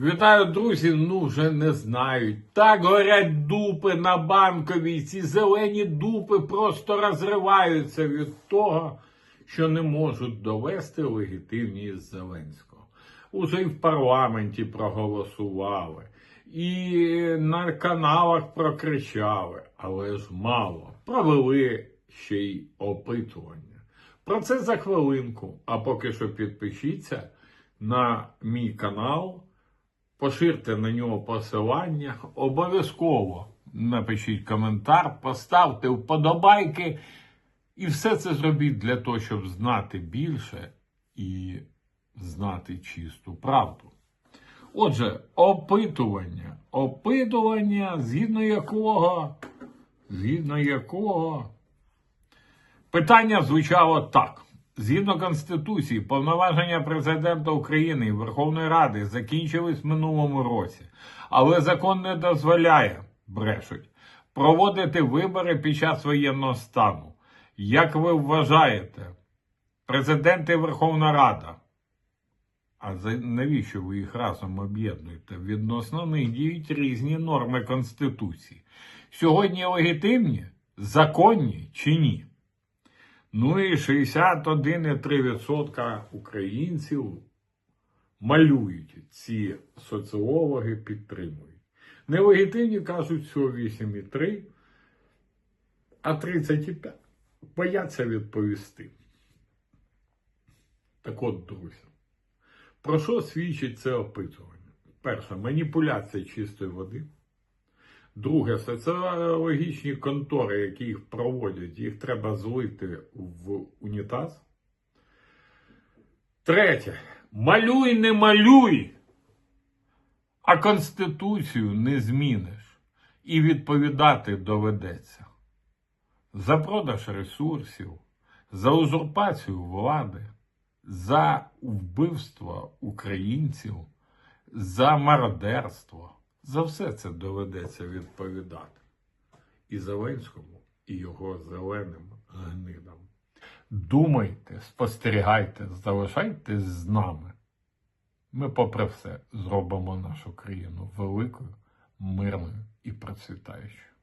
Вітаю, друзі. Ну вже не знають. Так горять дупи на банковій. Ці зелені дупи просто розриваються від того, що не можуть довести легітимність Зеленського. Уже і в парламенті проголосували, і на каналах прокричали, але ж мало. Провели ще й опитування. Про це за хвилинку. А поки що підпишіться на мій канал. Поширте на нього посилання. Обов'язково напишіть коментар, поставте вподобайки. І все це зробіть для того, щоб знати більше і знати чисту правду. Отже, опитування. Опитування, згідно якого, згідно якого Питання звучало так. Згідно Конституції, повноваження президента України і Верховної Ради закінчились в минулому році, але закон не дозволяє, брешуть, проводити вибори під час воєнного стану. Як ви вважаєте, президент і Верховна Рада? А навіщо ви їх разом об'єднуєте? Відносно них діють різні норми Конституції. Сьогодні легітимні, законні чи ні? Ну і 61,3% українців малюють. Ці соціологи підтримують. Нелегітимні кажуть всього 8,3, а 35 бояться відповісти. Так от, друзі, про що свідчить це опитування? Перше, маніпуляція чистої води. Друге, соціологічні контори, які їх проводять, їх треба злити в унітаз. Третє. Малюй, не малюй, а Конституцію не зміниш. І відповідати доведеться. За продаж ресурсів, за узурпацію влади, за вбивство українців, за мародерство. За все це доведеться відповідати. І Зеленському, і його зеленим гнидам. Думайте, спостерігайте, залишайтесь з нами. Ми, попри все, зробимо нашу країну великою, мирною і процвітаючою.